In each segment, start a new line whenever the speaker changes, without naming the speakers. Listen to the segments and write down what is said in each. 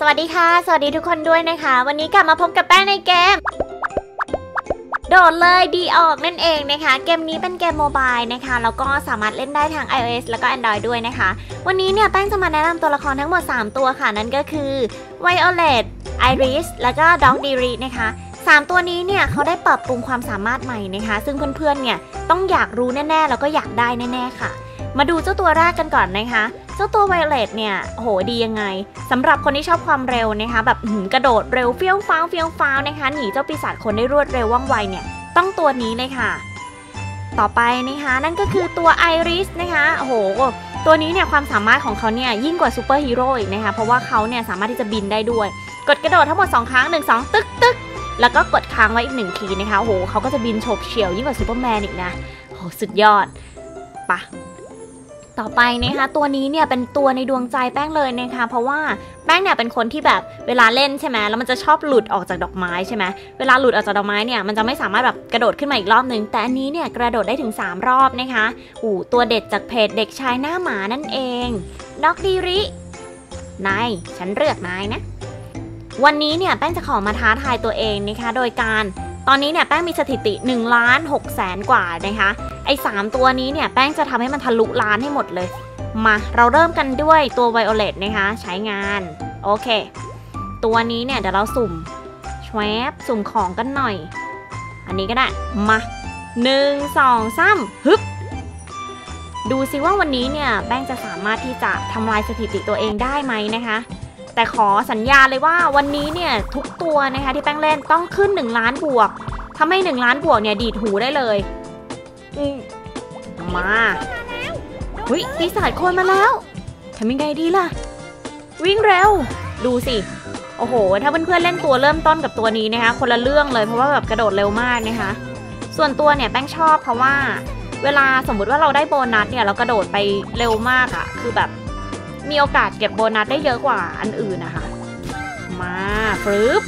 สวัสดีค่ะ สวัสดีทุกคนด้วยนะคะ วันนี้กลับมาพบกับแป้งในเกม โดดเลยดีออกนั่นเองนะคะ เกมนี้เป็นเกมโมบายนะคะ แล้วก็สามารถเล่นได้ทาง iOS แล้วก็ Android ด้วยนะคะ วันนี้เนี่ยแป้งจะมาแนะนำตัวละครทั้งหมด 3 ตัวค่ะ นั่นก็คือ Violet Iris แล้วก็ Dog d e r i นะคะ 3 ตัวนี้เนี่ยเขาได้ปรับปรุงความสามารถใหม่นะคะ ซึ่งเพื่อนๆเนี่ยต้องอยากรู้แน่ๆ แล้วก็อยากได้แน่ๆค่ะ มาดูเจ้าตัวแรกกันก่อนนะคะ เจ้าตัวไวเลตเนี่ยโหดียังไงสำหรับคนที่ชอบความเร็วนะคะแบบกระโดดเร็วเฟี้ยวฟ้าวเฟี้ยวฟ้าวนะคะหนีเจ้าปีศาจคนได้รวดเร็วว่องไวเนี่ยต้องตัวนี้เลยค่ะ ต่อไปนะคะนั่นก็คือตัวไอริสนะคะโหตัวนี้เนี่ยความสามารถของเขาเนี่ยยิ่งกว่าซูเปอร์ฮีโร่อีกนะคะเพราะว่าเขาเนี่ยสามารถที่จะบินได้ด้วย กดกระโดดทั้งหมด 2 ครั้ง 1 2 ตึกตึกแล้วก็กดค้างไว้อีกหนึ่งทีนะคะโอ้โหเขาก็จะบินโฉบเฉี่ยวยิ่งกว่าซูเปอร์แมนอีกนะโหสุดยอดปะ ต่อไปนะคะตัวนี้เนี่ยเป็นตัวในดวงใจแป้งเลยนะคะเพราะว่าแป้งเนี่ยเป็นคนที่แบบเวลาเล่นใช่ไหมแล้วมันจะชอบหลุดออกจากดอกไม้ใช่ไหมเวลาหลุดออกจากดอกไม้เนี่ยมันจะไม่สามารถแบบกระโดดขึ้นมาอีกรอบนึง แต่อันนี้เนี่ยกระโดดได้ถึง 3 รอบนะคะอูตัวเด็ดจากเพจเด็กชายหน้าหมานั่นเองนอกดีรินายฉันเลือกนายนะวันนี้เนี่ยแป้งจะขอมาท้าทายตัวเองนะคะ โดยการ ตอนนี้เนี่ยแป้งมีสถิติ1ล้าน6แสนกว่านะคะไอ้3ตัวนี้เนี่ยแป้งจะทำให้มันทะลุล้านให้หมดเลย มาเราเริ่มกันด้วยตัวไวโอเลตนะคะใช้งาน โอเค ตัวนี้เนี่ยเดี๋ยวเราสุ่มชวบสุ่มของกันหน่อย อันนี้ก็ได้ มาหนึ่งสองสามฮึบดูซิว่าวันนี้เนี่ยแป้งจะสามารถที่จะทำลายสถิติตัวเองได้ไหมนะคะ แต่ขอสัญญาเลยว่าวันนี้เนี่ยทุกตัวนะคะที่แป้งเล่นต้องขึ้น 1 ล้านบวกถ้าไม่ 1 ล้านบวกเนี่ยดีดหูได้เลยอืมมาเฮ้ยปีศาจโคนมาแล้วทำยังไงดีล่ะ วิ่งเร็ว ดูสิ โอ้โห ถ้าเพื่อนๆเล่นตัวเริ่มต้นกับตัวนี้นะคะ คนละเรื่องเลยเพราะว่าแบบกระโดดเร็วมากนะคะ ส่วนตัวเนี่ยแป้งชอบเพราะว่า เวลาสมมุติว่าเราได้โบนัสเนี่ยเรากระโดดไปเร็วมากอะคือแบบ มีโอกาสเก็บโบนัสได้เยอะกว่าอันอื่นนะคะ มาฟรึบ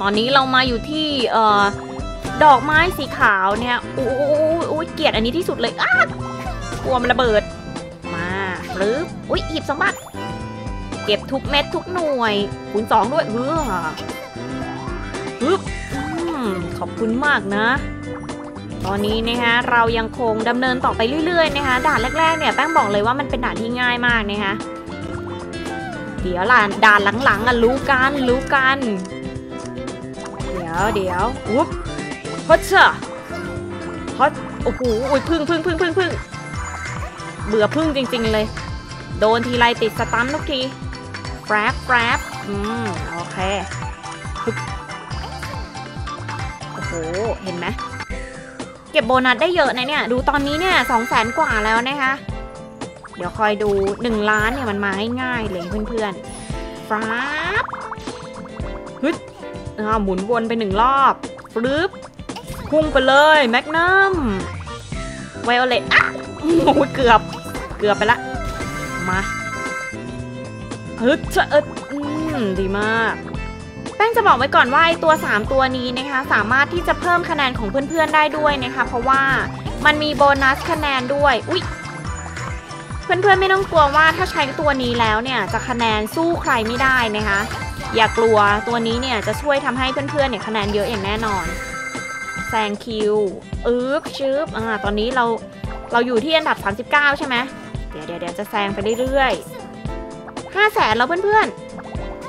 ตอนนี้เรามาอยู่ที่เอ่อดอกไม้สีขาวเนี่ยโอ้โหเกลียดอันนี้ที่สุดเลยอ้ากลัวมันระเบิด มาฟรึบอุ้ยหยิบสมบัติเก็บทุกเม็ดทุกหน่วยคูณสองด้วยเออฮึบขอบคุณมากนะ ตอนนี้นะคะเรายังคงดำเนินต่อไปเรื่อยๆนะคะด่านแรกๆเนี่ยแป้งบอกเลยว่ามันเป็นด่านที่ง่ายมากนะคะเดี๋ยวล่ะด่านหลังๆอะรู้กันรู้กัน เดี๋ยวเดี๋ยวอุ๊บฮัชชะฮัชโอ้โหอุ้ยพึ่งพึ่งพึ่งพึ่งพึ่งเบื่อพึ่งจริง ๆเลย โดนทีไรติดสตันทุกทีแฟรบแฟรบอืมโอเคโอ้โหเห็นไหม เก็บโบนัสได้เยอะนะเนี่ย ดูตอนนี้เนี่ยสองแสนกว่าแล้วนะคะ เดี๋ยวคอยดู 1 ล้านเนี่ยมันมาง่ายๆเลยเพื่อนๆฟราบฮึดอ่าหมุนวนไปหนึ่งรอบฟรึบพุ่งไปเลยแมกนัมไวโอเลตอะโอ้โหเกือบ เกือบไปละ มาฮึดเอิดอืมดีมาก แป้งจะบอกไว้ก่อนว่าไอตัว 3 ตัวนี้นะคะ สามารถที่จะเพิ่มคะแนนของเพื่อนๆได้ด้วยนะคะ เพราะว่ามันมีโบนัสคะแนนด้วยอุ๊ยเพื่อนๆไม่ต้องกลัวว่าถ้าใช้ตัวนี้แล้วเนี่ยจะคะแนนสู้ใครไม่ได้นะคะ อย่ากลัวตัวนี้เนี่ยจะช่วยทำให้เพื่อนๆเนี่ยคะแนนเยอะอย่างแน่นอนแซงคิวอึ๊บชึบอ่าตอนนี้เราเราอยู่ที่อันดับ 39 ใช่ไหมเดี๋ยวเดี๋ยวจะแซงไปเรื่อยๆ5แสนแล้วเพื่อนๆ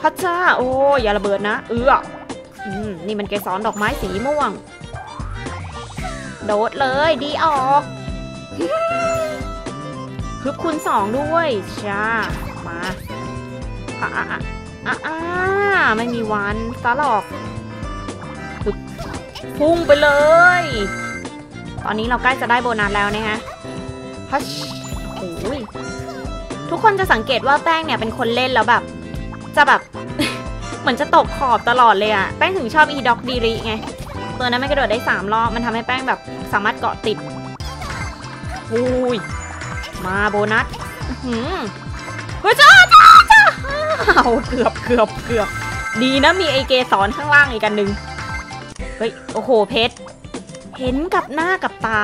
พัชชาโอ้อย่าระเบิดนะ เอออืมนี่มันเกสรดอกไม้สีม่วง โดดเลยดีออกฮึบคูณสองด้วยจ้ามาอะอะอะอะไม่มีวันซะหรอกฮึบพุ่งไปเลย ตอนนี้เราใกล้จะได้โบนัสแล้วนะคะพัชโอ้ยทุกคนจะสังเกตว่าแป้งเนี่ยเป็นคนเล่นแล้วแบบ จะแบบ เหมือนจะตกขอบตลอดเลยอะแป้งถึงชอบอีด็อกดีริไง ตัวนั้นไม่กระโดดได้สามรอบ มันทำให้แป้งแบบสามารถเกาะติดอุ้ย มาโบนัสหือเฮ้ยจ้าจ้าจ้าอ้าเกือบเกือบเกือบดีนะมีไอเกสอนข้างล่างอีกกันหนึ่งเฮ้ย โอ้โห เพชร เห็นกับหน้ากับตา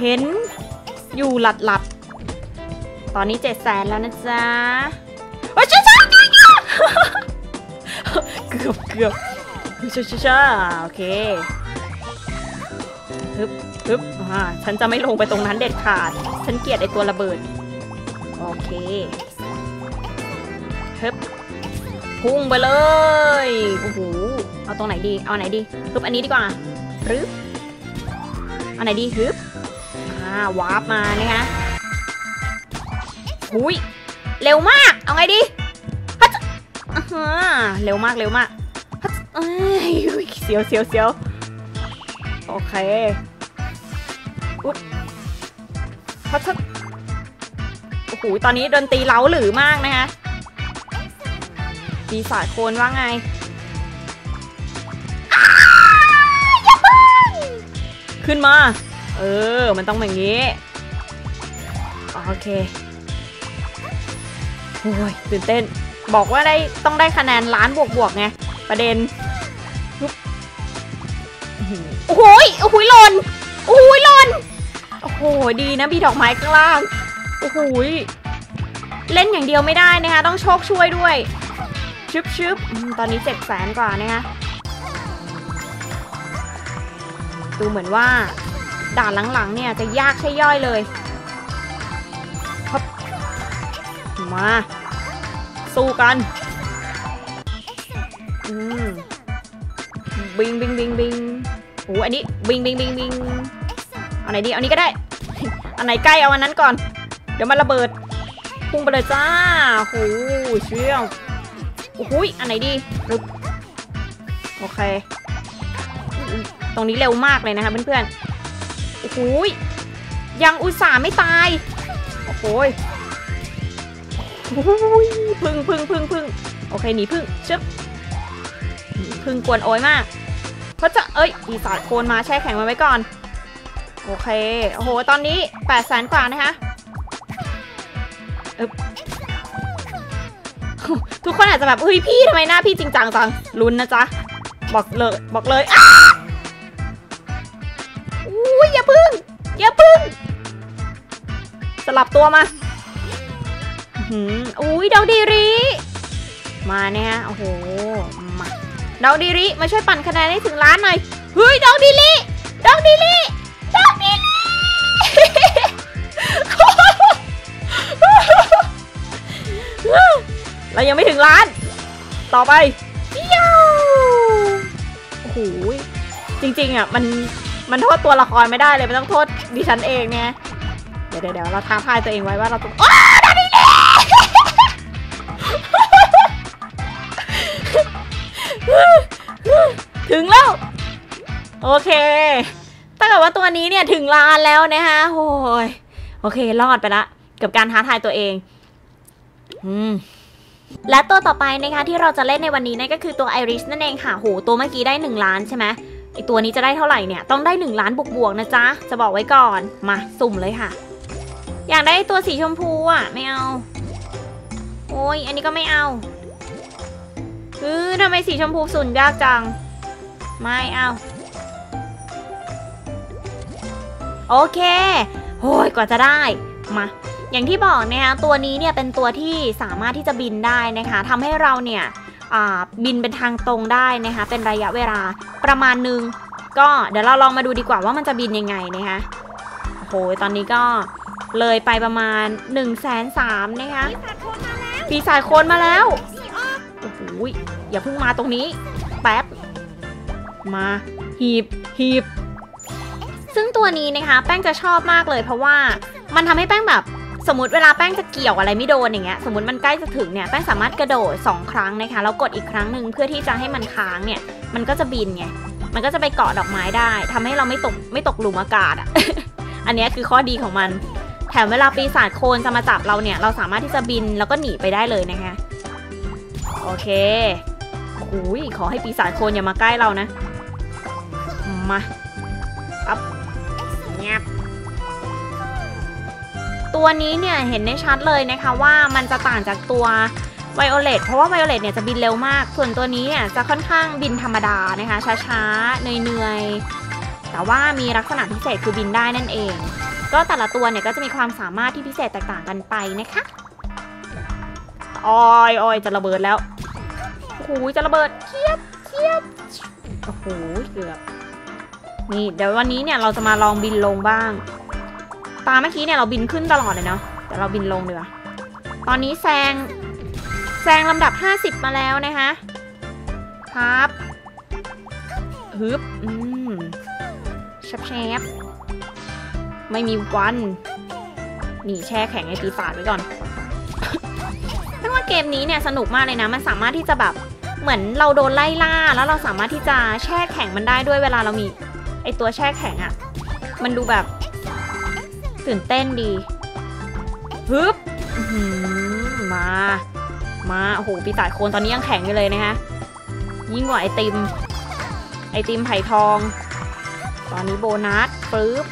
เห็นอยู่หลัดหลัดๆตอนนี้เจ็ดแสนแล้วนะจ๊ะเฮ้ยจ้า จ้าจ้าเกือบช้าช้าช้าโอเคฮึบฮึบอ่าฉันจะไม่ลงไปตรงนั้นเด็ดขาด ฉันเกลียดไอตัวระเบิด โอเคฮึบพุ่งไปเลย โอ้โห เอาตรงไหนดี เอาไหนดีฮึบอันนี้ดีกว่าฮึบเอาไหนดีฮึบอ่าวาร์ปมานะคะหุยเร็วมาก เอาไงดี เร็วมากเร็วมากเสียวเสียวเสียวโอเคอุ๊บฮัทฮัทโอ้โหตอนนี้ดนตรีเล้าหรือมากนะคะปีศาจโคนว่าไงายอย่าเพิ่งขึ้นมา เออ มันต้องแบบนี้ โอเค โอ้ยตื่นเต้น บอกว่าได้ต้องได้คะแนนล้านบวกบวกๆไงประเด็นโอ้โหยโอ้โหยหล่นโอ้โหยหล่นโอ้โหดีนะมีดอกไม้ข้างล่างโอ้โหยเล่นอย่างเดียวไม่ได้นะคะ ต้องโชคช่วยด้วยชึบชึบตอนนี้เจ็ดแสนกว่านะคะดูเหมือนว่าด่านหลังๆเนี่ยจะยากใช่ย่อยเลยมา สู้กันอืมบิงบิงบิงบิงโอ้อันนี้บิงบิงบิงบิงเอาไหนดีเอานี้ก็ได้ อันไหนใกล้เอาอันนั้นก่อน เดี๋ยวมันระเบิด พุ่งไปเลยจ้าโอ้โหเชี่ยวโอ้ยอันไหนดีโอเค ตรงนี้เร็วมากเลยนะคะเพื่อนๆโอ้ยยังอุตส่าห์ไม่ตาย โอ้โหยโอ้โหย พึ่งพึ่งพึ่งพึ่งโอเคหนีพึ่งชึบพึ่งกวนโอยมากเพราะจะเอ้ยอีสาดโคนมาแช่แข็งมันไว้ก่อน โอเค โอ้โห ตอนนี้8ปดแสนกว่านะคะทุกคนอาจจะแบบเฮ้ยพี่ทำไมหน้าพี่จริงจังจังลุ้นนะจ๊ะ บอกเลยบอกเลยอ้าอุ้ยอย่าพึ่ง อย่าพึ่ง สลับตัวมา หืออุ้ยดอกดีริ มาเนี่ยโอ้โห มาดอกดีริ มาช่วยปั่นคะแนนให้ถึงล้านหน่อย เฮ้ยดอกดีริดอกดีริดอกดีริเรายังไม่ถึงล้าน ต่อไปโอ้โหจริงๆอะมันมันโทษตัวละครไม่ได้เลย มันต้องโทษดิฉันเองเนี่ยเดี๋ยวเดี๋ยวเราท้าทายตัวเองไว้ว่าเราต้อง โอเคถ้าเกิดว่าตัวนี้เนี่ยถึงล้านแล้วนะคะโอ้ยโอเค รอดไปละ กับการท้าทายตัวเอง อืมและตัวต่อไปนะคะที่เราจะเล่นในวันนี้นั่นก็คือตัวไอริสนั่นเองค่ะโหตัวเมื่อกี้ได้ 1 ล้านใช่ไหมไอตัวนี้จะได้เท่าไหร่เนี่ยต้องได้ 1 ล้านบวกๆนะจ๊ะ จะบอกไว้ก่อนมาสุ่มเลยค่ะ อยากได้ตัวสีชมพูอะ ไม่เอา โอ้ยอันนี้ก็ไม่เอาเออทำไมสีชมพูสุ่นยากจัง ไม่เอา โอเคโอ้ยกว่าจะได้มาอย่างที่บอกนะคะตัวนี้เนี่ยเป็นตัวที่สามารถที่จะบินได้นะคะทำให้เราเนี่ยบินเป็นทางตรงได้นะคะเป็นระยะเวลาประมาณหนึ่งก็เดี๋ยวเราลองมาดูดีกว่าว่ามันจะบินยังไงนะคะโอ้โหตอนนี้ก็เลยไปประมาณ1นึ่งแสนสามนะคะปีศาจโคนมาแล้วโอ้โหอย่าเพิ่งมาตรงนี้แป๊บมาหีบหีบ ซึ่งตัวนี้นะคะ แป้งจะชอบมากเลย เพราะว่ามันทำให้แป้งแบบสมมติเวลาแป้งจะเกี่ยวอะไรไม่โดนอย่างเงี้ยสมมติมันใกล้จะถึงเนี่ยแป้งสามารถกระโดด 2 ครั้งนะคะแล้วกดอีกครั้งหนึ่งเพื่อที่จะให้มันค้างเนี่ย มันก็จะบินไงมันก็จะไปเกาะดอกไม้ได้ทำให้เราไม่ตกไม่ตกหลุมอากาศอะอันนี้คือข้อดีของมัน แถมเวลาปีศาจโคลนจะมาจับเราเนี่ย เราสามารถที่จะบินแล้วก็หนีไปได้เลยนะคะโอเคโอ้ยขอให้ปีศาจโคลนอย่ามาใกล้เรานะมา ตัวนี้เนี่ยเห็นได้ชัดเลยนะคะว่ามันจะต่างจากตัวไวโอเลตเพราะว่าไวโอเลตเนี่ยจะบินเร็วมาก ส่วนตัวนี้เนี่ยจะค่อนข้างบินธรรมดานะคะช้าๆเหนื่อยๆแต่ว่ามีลักษณะพิเศษคือบินได้นั่นเอง ก็แต่ละตัวเนี่ยก็จะมีความสามารถที่พิเศษแตกต่างกันไปนะคะออยออยจะระเบิดแล้วโอ้โหจะระเบิดเทียบเทียบโอ้โหเกือบนี่เดี๋ยววันนี้เนี่ยเราจะมาลองบินลงบ้าง ตาเมื่อกี้เนี่ยเราบินขึ้นตลอดเลยเนาะแต่เราบินลงเดี๋ยวตอนนี้แซงแซงลำดับ 50 มาแล้วนะคะครับฮึบอืมแชบแชบไม่มีวันหนีแช่แข็งไอปีศาจไว้ก่อนแต่ว่าเกมนี้เนี่ยสนุกมากเลยนะ มันสามารถที่จะแบบเหมือนเราโดนไล่ล่าแล้วเราสามารถที่จะแช่แข็งมันได้ด้วยเวลาเรามีไอตัวแช่แข็งอะ่ะ มันดูแบบ ตื่นเต้นดีฮึบมา มาโอ้โหปีศาจโคนตอนนี้ยังแข็งอยู่เลยนะคะยิ่งกว่าไอติม ไอติมไผ่ทอง ตอนนี้โบนัสปึ๊บ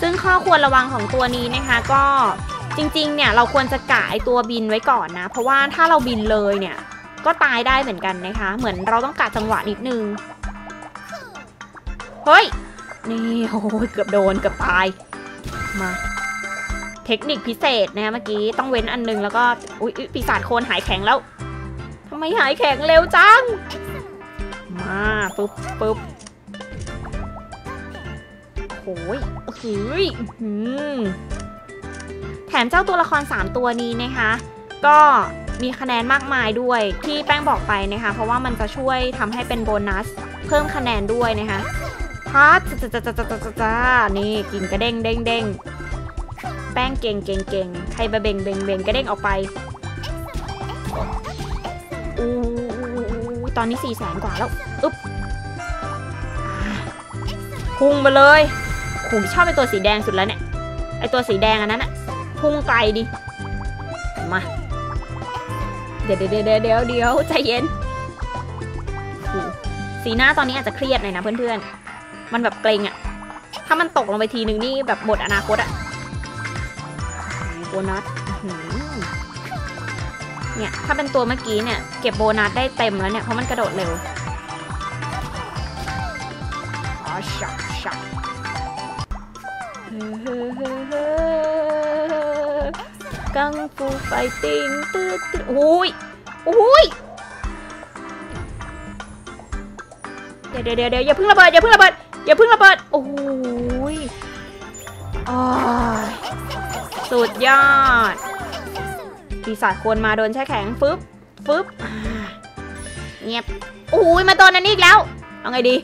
ซึ่งข้อควรระวังของตัวนี้นะคะก็จริงๆ เนี่ยเราควรจะกะไอตัวบินไว้ก่อนนะ เพราะว่าถ้าเราบินเลยเนี่ย ก็ตายได้เหมือนกันนะคะ เหมือนเราต้องกะจังหวะนิดนึง เฮ้ย นี่โอ้ยเกือบโดนเกือบตาย มา เทคนิคพิเศษนะเมื่อกี้ต้องเว้นอันนึงแล้วก็ อุ๊ยปีศาจโคลนหายแข็งแล้วทำไมหายแข็งเร็วจัง มาปุ๊บปุ๊บโอ้ยเฮ้ยหือแถมเจ้าตัวละคร 3 ตัวนี้นะคะ ก็มีคะแนนมากมายด้วยที่แป้งบอกไปนะคะ เพราะว่ามันจะช่วยทำให้เป็นโบนัส เพิ่มคะแนนด้วยนะคะ พัดจ้าจ้าจ้าจ้าจ้าจ้านี่กินกระเด้งเด้งเด้งแป้งเก่งเก่งเก่งใครบะเบ่งเบ่งเบ่งกระเด้งออกไปอู้ตอนนี้4ี่แสนกว่าแล้วอึ๊บพุ่งไปเลยผมชอบไอตัวสีแดงสุดแล้วเนี่ย ไอตัวสีแดงอันนั้นอะพุ่งไกลดิ มา เดี๋ยวเดี๋ยวเดี๋ยวเดี๋ยวเดี๋ยวใจเย็น สีหน้าตอนนี้อาจจะเครียดหน่อยนะเพื่อนๆ มันแบบเกรงอะถ้ามันตกลงไปทีนึงนี่แบบหมดอนาคตอะโบนัสเนี่ย ถ้าเป็นตัวเมื่อกี้เนี่ย เก็บโบนัสได้เต็มแล้วเนี่ย เพราะมันกระโดดเร็วอ๋อชักชักกังฟูไฟติ้งตืดตืดโอ้ยโอ้ยเดี๋ยวเดี๋ยวเดี๋ยวเดี๋ยวอย่าเพิ่งระเบิดอย่าเพิ่งระเบิด อย่าเพิ่งระเบิด โอ้ยอ้สุดยอด ปีศาจโคนมาโดนแช่แข็งฟึบฟึบเงียบโอ้ยมาโดนอันนี้อีกแล้ว เอาไงดี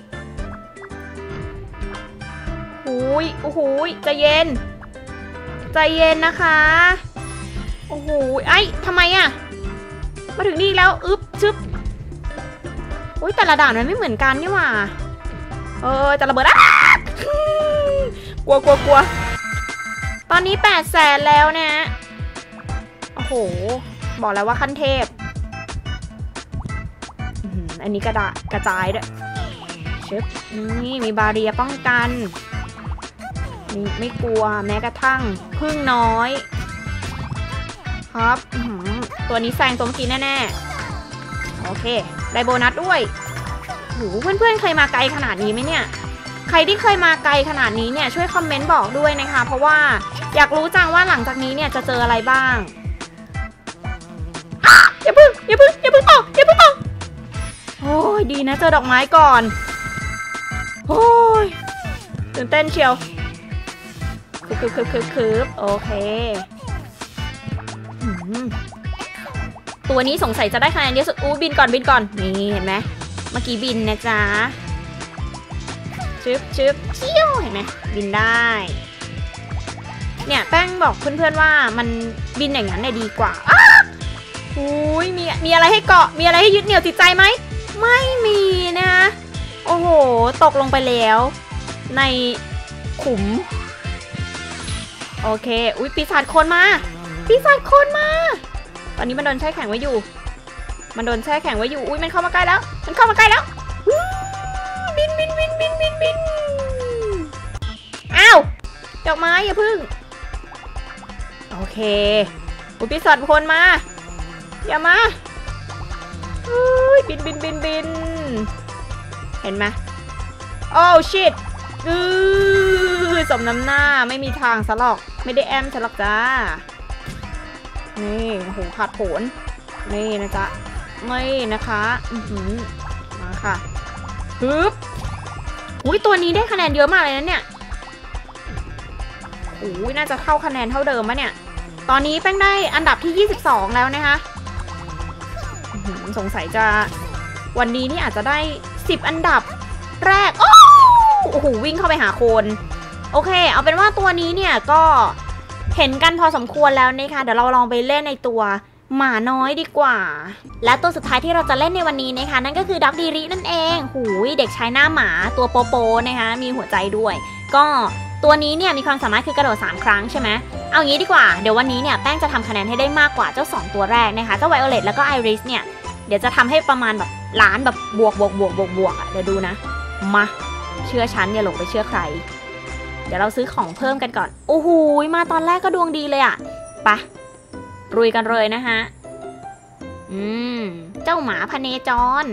โอ้ยโอ้โหยใจเย็น ใจเย็นนะคะ โอ้โหยไอ้ทำไมอะมาถึงนี่แล้ว อึ๊บชึบโอ้ยแต่ละด่านมันไม่เหมือนกันนี่หว่า เออจะระเบิดอะกลัวกลัวกลัวตอนนี้แปดแสนแล้วนะ โอ้โห บอกแล้วว่าขั้นเทพ อันนี้กระดาษกระจายด้วยชึบนี่มีบาเรียป้องกันนี่ไม่กลัวแม้กระทั่งพึ่งน้อย ครับ ตัวนี้แซงตัวเมื่อกี้แน่ ๆ โอเค ได้โบนัสด้วย หเพื่อนๆเคยมาไกลขนาดนี้ไหมเนี่ย ใครที่เคยมาไกลขนาดนี้เนี่ยช่วยคอมเมนต์บอกด้วยนะคะ เพราะว่าอยากรู้จังว่าหลังจากนี้เนี่ยจะเจออะไรบ้างอย่าพึ่งอย่าพึ่งอย่าพึ่งตกอย่าพึ่งตกโอ้ยดีนะเจอดอกไม้ก่อนโอ้ยตื่นเต้นเชียวคึบคึบคึบคึบโอเคตัวนี้สงสัยจะได้คะแนนเยอะสุดอู้บินก่อนบินก่อนนี่เห็นไหม เมื่อกี้บินนะจ๊ะชึบชึบเชี่ยวเห็นไหมบินได้ เนี่ยแป้งบอกเพื่อนๆว่ามันบินอย่างนั้นเนี่ยดีกว่าอ้าอุ้ยมีมีอะไรให้เกาะมีอะไรให้ยึดเหนี่ยวจิตใจไหมไม่มีนะโอ้โห ตกลงไปแล้ว ในขุม โอเค อุ้ยปีศาจคนมาปีศาจคนมา ตอนนี้มันโดนแช่แข็งไว้อยู่ มันโดนแช่แข็งไว้อยู่ อุ้ยมันเข้ามาใกล้แล้ว มันเข้ามาใกล้แล้วบินบินบินบินบินบินอ้าว ดอกไม้อย่าพึ่ง โอเค อุปีศาจคนมา อย่ามาอุ้ยบินบินบินบิน เห็นไหมโอ้ชิตอือสมน้ำหน้าไม่มีทางสลอก ไม่ได้แอมสลอกจ้า นี่โหขาดผลนี่นะจ๊ะ ไม่นะคะอือหือมาค่ะฮึบอุ้ยตัวนี้ได้คะแนนเยอะมากเลยนะเนี่ยโอ้ยน่าจะเท่าคะแนนเท่าเดิมปะเนี่ย ตอนนี้แป้งได้อันดับที่ 22 แล้วนะคะหืสงสัยจะวันนี้นี่อาจจะได้ 10 อันดับแรกโอ้โอ้โหวิ่งเข้าไปหาโคน โอเค เอาเป็นว่าตัวนี้เนี่ยก็เห็นกันพอสมควรแล้วนะคะ เดี๋ยวเราลองไปเล่นในตัว หมาน้อยดีกว่า และตัวสุดท้ายที่เราจะเล่นในวันนี้นะคะ นั่นก็คือดักดีรินั่นเอง หูยเด็กชายหน้าหมาตัวโปโปนะคะ มีหัวใจด้วย ก็ตัวนี้เนี่ยมีความสามารถคือกระโดด 3 ครั้งใช่ไหมเอางี้ดีกว่า เดี๋ยววันนี้เนี่ยแป้งจะทำคะแนนให้ได้มากกว่าเจ้า 2 ตัวแรกนะคะ เจ้าไวโอเลตแล้วก็ไอริสเนี่ย เดี๋ยวจะทำให้ประมาณแบบล้านแบบบวกบวกบวกบวกบวกอะเดี๋ยวดูนะ มา เชื่อฉันอย่าหลงไปเชื่อใคร เดี๋ยวเราซื้อของเพิ่มกันก่อน โอ้โห มาตอนแรกก็ดวงดีเลยอะไป รุยกันเลยนะฮะ อืม เจ้าหมาพเนจร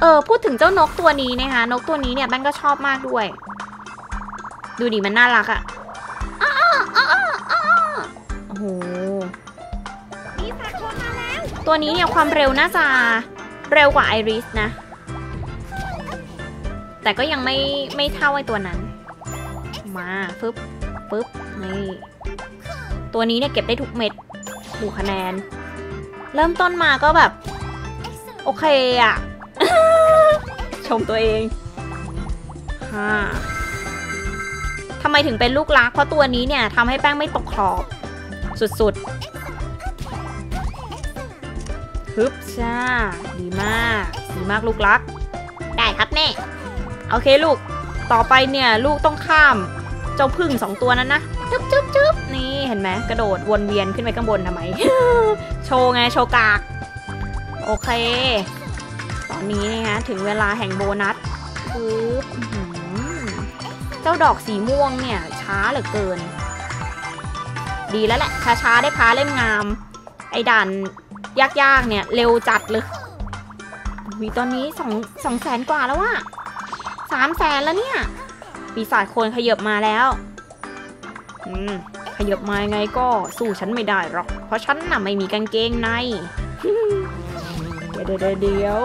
เออ พูดถึงเจ้านกตัวนี้นะคะ นกตัวนี้เนี่ยแป้งก็ชอบมากด้วย ดูดิมันน่ารักอะโอ้โห
ตัว
นี้เนี่ยความเร็วน่าจะเร็วกว่าไอริสนะ แต่ก็ยังไม่ไม่เท่าไอตัวนั้น มาฟึบฟึบนี่ ตัวนี้เนี่ยเก็บได้ทุกเม็ดดูคะแนน เริ่มต้นมาก็แบบ โอเคอะชมตัวเองฮ่าทำไมถึงเป็นลูกรัก เพราะตัวนี้เนี่ยทำให้แป้งไม่ตกขอบ สุดๆฮึบจ้า ดีมาก ดีมากลูกรัก ได้ครับแม่ โอเคลูก ต่อไปเนี่ย ลูกต้องข้าม เจ้าพึ่งสองตัวนั้นนะ จุ๊บจุ๊บจุ๊บนี่ ไหมกระโดดวนเวียนขึ้นไปข้างบนทำไม โชว์ไงโชว์กาก โอเค ตอนนี้นะคะถึงเวลาแห่งโบนัสปึ๊บเจ้าดอกสีม่วงเนี่ย ช้าเหลือเกิน ดีแล้วแหละช้าๆได้พาเล่มงาม ไอ้ด่านยากๆเนี่ย เร็วจัดเลยวีตอนนี้สองสองแสนกว่าแล้วอะสามแสนแล้วเนี่ย ปีศาจโคนขยบมาแล้ว อืม ยับมายังไงก็สู้ฉันไม่ได้หรอก เพราะฉันน่ะไม่มีกางเกงใน เดี๋ยวเดี๋ยวเดี๋ยว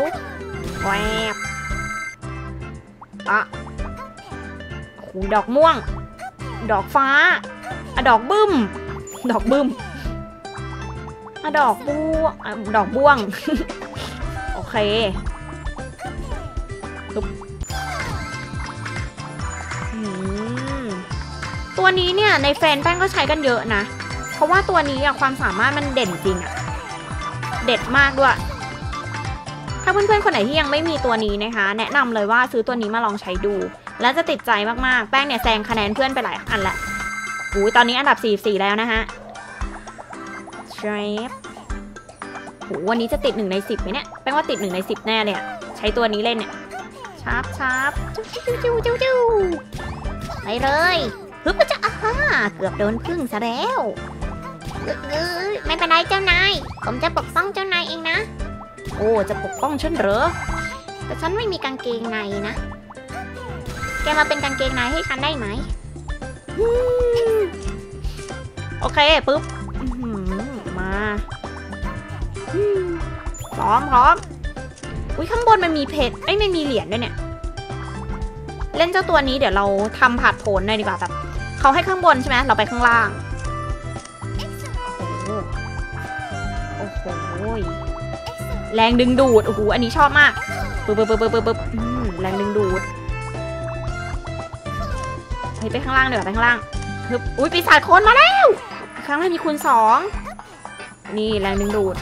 แวบอะหูดอกม่วง ดอกฟ้าอะดอกบึ้ม ดอกบึ้มอะดอกบัวอดอกบ้วง โอเค ตัวนี้เนี่ยในแฟนแป้งก็ใช้กันเยอะนะ เพราะว่าตัวนี้อะความสามารถมันเด่นจริงอะเด็ดมากด้วย ถ้าเพื่อนๆคนไหนที่ยังไม่มีตัวนี้นะคะ แนะนำเลยว่าซื้อตัวนี้มาลองใช้ดู แล้วจะติดใจมากๆ แป้งเนี่ยแซงคะแนนเพื่อนไปหลายอันละอุ้ยตอนนี้อันดับ 44 แล้วนะฮะเชฟโหวันนี้จะติดหนึ่งในสิบไหมเนี่ยแป้งว่าติดหนึ่งในสิบแน่เลยอะใช้ตัวนี้เล่นเนี่ยชาร์ปชาร์ปจิ้วจิ้วจิ้วจิ้วไปเลย ฮึบจะอ่าฮ่าเกือบโดนพึ่งซะแล้วเอ้ยเอ้ยไม่เป็นไรเจ้านาย ผมจะปกป้องเจ้านายเองนะ โอ้จะปกป้องฉันเหรอ แต่ฉันไม่มีกางเกงในนะ แกมาเป็นกางเกงในให้ฉันได้ไหมอืมโอเคปุ๊บอื้อหือมาอืมพร้อมพร้อมอุ้ยข้างบนมันมีเพชรไอ้ยไม่มีเหรียญด้วยเนี่ย เล่นเจ้าตัวนี้เดี๋ยวเราทำผัดโผนหน่อยดีกว่าแบบ เขาให้ข้างบนใช่ไหมเราไปข้างล่าง โอ้โห แรงดึงดูด โอ้โห อันนี้ชอบมากปึ๊บปึ๊บปึ๊บปึ๊บปึ๊บแรงดึงดูด เฮ้ยไปข้างล่างเดี๋ยวไปข้างล่างฮึบอุ้ยปีศาจโคนมาแล้ว ข้างล่างมีคูณสอง นี่แรงดึงดูด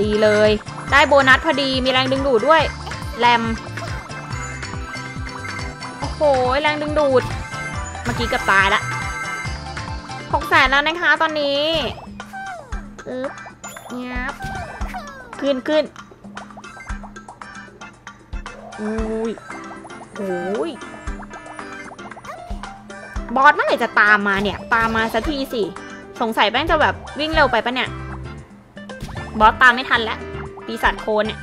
ดีเลย ได้โบนัสพอดี มีแรงดึงดูดด้วย แรม โอ้โห แรงดึงดูด เมื่อกี้เกือบตายละหกแสนแล้วนะคะตอนนี้อึ๊บงับขึ้นขึ้นอุ้ยโอ้ยบอสเมื่อไหร่จะตามมาเนี่ย ตามมาสักทีสิ สงสัยแป้งจะแบบวิ่งเร็วไปปะเนี่ย บอสตามไม่ทันแล้ว ปีศาจโคนเนี่ย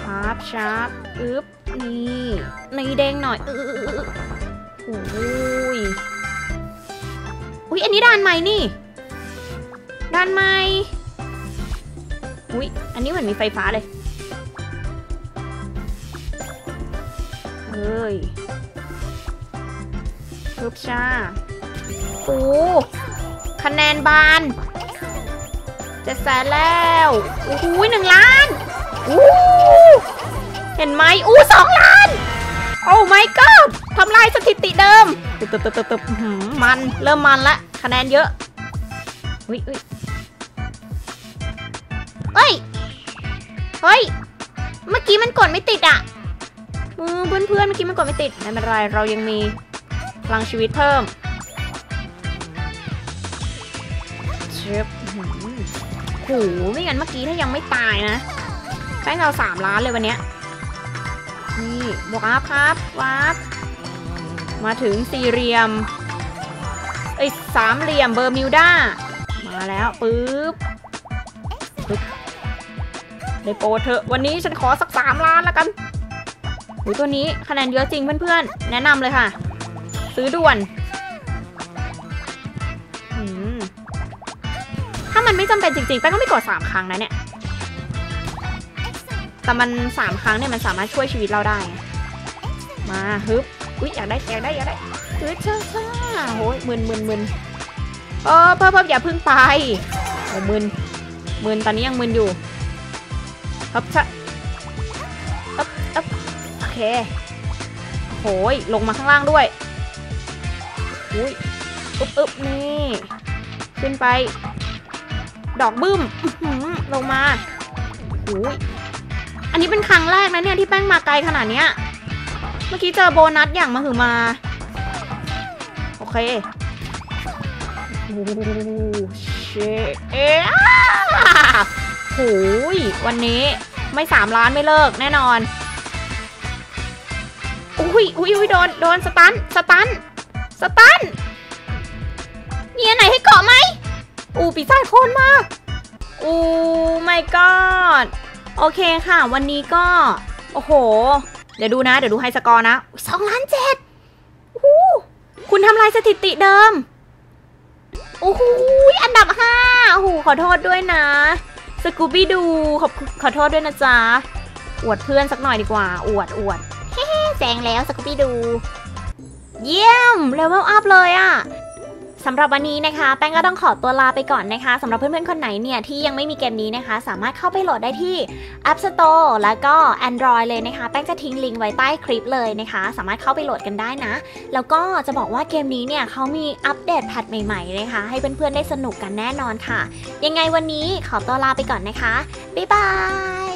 ชาร์ปชาร์ปอึ๊บ นี่ นี่เด้งหน่อย อื้อ โอ้ยอุ้ยอันนี้ด่านใหม่นี่ด่านใหม่อุ้ยอันนี้เหมือนมีไฟฟ้าเลยเฮ้ยรูปชาโอ้คะแนนบานเจ็ดแสนแล้วโอ้โหหนึ่งล้านอู้เห็นไหมอู้สองล้าน โอ้ my god ทำลายสถิติเดิมตึบตึบตึบตึบตึบมันเริ่มมันละคะแนนเยอะอุ้ยอุ้ยเฮ้ยเฮ้ยเมื่อกี้มันกดไม่ติดอะเออเพื่อนเพื่อนเมื่อกี้มันกดไม่ติดไม่เป็นไรเรายังมีพลังชีวิตเพิ่มเชฟหือโหไม่งั้นเมื่อกี้ถ้ายังไม่ตายนะแป้งเราสามล้านเลยวันเนี้ยนี่บวกอัพครับวับ มาถึงสี่เหลี่ยม เอ้ยสามเหลี่ยมเบอร์มิวด้า มาแล้วปึ๊บปึ๊บได้โปรเถอะ วันนี้ฉันขอสักสามล้านแล้วกันอุ้ยตัวนี้คะแนนเยอะจริงเพื่อนๆ แนะนำเลยค่ะ ซื้อด่วนถ้ามันไม่จำเป็นจริงๆแป้งก็ไม่กดสามครั้งนะเนี่ย แต่มันสามครั้งเนี่ยมันสามารถช่วยชีวิตเราได้ มาฮึบ อุ๊ยอยากได้อยากได้อยากได้เออเช่าช่าโอ้ยมึนมึนมึนเออเพิ่มเพิ่มอย่าพึ่งไปโอ้มึนมึนตอนนี้ยังมึนอยู่ฮึบชะอึบอึบโอเคโหยลงมาข้างล่างด้วยอุ้ยอึบอึบนี่ขึ้นไป ดอกบึ้มลงมาอุ้ยอันนี้เป็นครั้งแรกนะเนี่ยที่แป้งมาไกลขนาดเนี้ย เมื่อกี้เจอโบนัสอย่างมาหือมา โอเคโอ้เชเอะโหยวันนี้ไม่สามล้านไม่เลิกแน่นอน อุ้ยอุ้ยอุ้ยโดน โดนสตัน สตัน สตันมีอันไหนให้เกาะไหม อูปีศาจโคนมาอู้ my god โอเคค่ะ วันนี้ก็ โอ้โห เดี๋ยวดูนะ เดี๋ยวดูไฮสกอร์นะสองล้านเจ็ดโอ้โหคุณทำลายสถิติเดิม โอ้โหอันดับห้าโอ้โหขอโทษด้วยนะ สกูบี้ดูขอบขอโทษด้วยนะจ๊ะ อวดเพื่อนสักหน่อยดีกว่า อวดอวดเฮ้แซงแล้วสกูบี้ดู เยี่ยมเลเวลอัพเลยอะ สำหรับวันนี้นะคะ แป้งก็ต้องขอตัวลาไปก่อนนะคะสำหรับเพื่อนๆ คนไหนเนี่ยที่ยังไม่มีเกมนี้นะคะ สามารถเข้าไปโหลดได้ที่ App Store แล้วก็ Android เลยนะคะ แป้งจะทิ้งลิงก์ไว้ใต้คลิปเลยนะคะ สามารถเข้าไปโหลดกันได้นะ แล้วก็จะบอกว่าเกมนี้เนี่ยเขามีอัปเดตแพทใหม่ๆนะคะให้เพื่อนๆได้สนุกกันแน่นอนค่ะ ยังไงวันนี้ขอตัวลาไปก่อนนะคะบ๊ายบาย